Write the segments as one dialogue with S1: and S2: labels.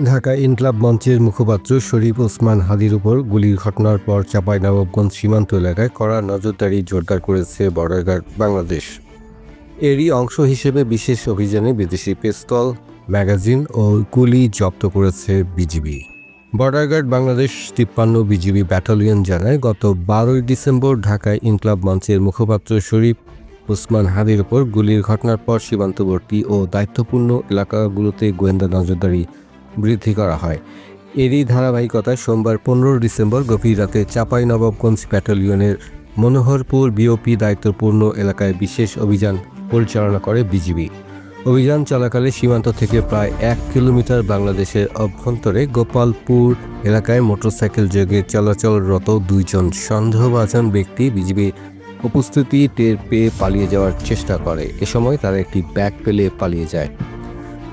S1: ঢাকা ইনকলাব মঞ্চের মুখপাত্র শরীফ ওসমান হাদির উপর গুলির ঘটনার পর চাঁপাইনবাবগঞ্জ সীমান্ত এলাকায় কড়া নজরদারি জোরদার করেছে বর্ডার গার্ড বাংলাদেশ। এরই অংশ হিসেবে বিশেষ অভিযানে বিদেশি পিস্তল, ম্যাগাজিন ও গুলি জব্দ করেছে বিজিবি। বর্ডার গার্ড বাংলাদেশ তিপ্পান্ন বিজিবি ব্যাটালিয়ন জানায়, গত বারোই ডিসেম্বর ঢাকায় ইনকলাব মঞ্চের মুখপাত্র শরীফ ওসমান হাদির উপর গুলির ঘটনার পর সীমান্তবর্তী ও দায়িত্বপূর্ণ এলাকাগুলোতে গোয়েন্দা নজরদারি বৃদ্ধি করা হয়। এরই ধারাবাহিকতায় সোমবার পনেরো ডিসেম্বর গভীর রাতে চাপাই নবাবগঞ্জ ব্যাটালিয়নের মনোহরপুর বিওপি দায়িত্বপূর্ণ এলাকায় বিশেষ অভিযান পরিচালনা করে বিজিবি। অভিযান চলাকালে সীমান্ত থেকে প্রায় এক কিলোমিটার বাংলাদেশের অভ্যন্তরে গোপালপুর এলাকায় মোটরসাইকেল যোগে চলাচলরত দুইজন সন্দেহভাজন ব্যক্তি বিজিবি উপস্থিতি টের পেয়ে পালিয়ে যাওয়ার চেষ্টা করে। এ সময় তারা একটি ব্যাগ পেলে পালিয়ে যায়।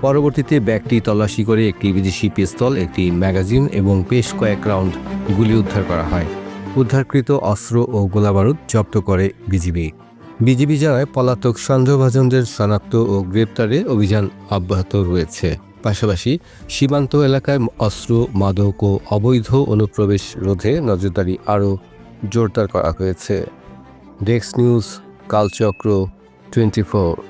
S1: পরবর্তীতে ব্যাগটি তল্লাশি করে একটি বিদেশি পিস্তল, একটি ম্যাগাজিন এবং বেশ কয়েক রাউন্ড গুলি উদ্ধার করা হয়। উদ্ধারকৃত অস্ত্র ও গোলাবারুদ জব্দ করে বিজিবি। বিজিবি জানায়, পলাতক সন্দেহভাজনদের শনাক্ত ও গ্রেপ্তারে অভিযান অব্যাহত রয়েছে। পাশাপাশি, সীমান্ত এলাকায় অস্ত্র, মাদক ও অবৈধ অনুপ্রবেশ রোধে নজরদারি আরও জোরদার করা হয়েছে। Desk news, Kalchakra twenty four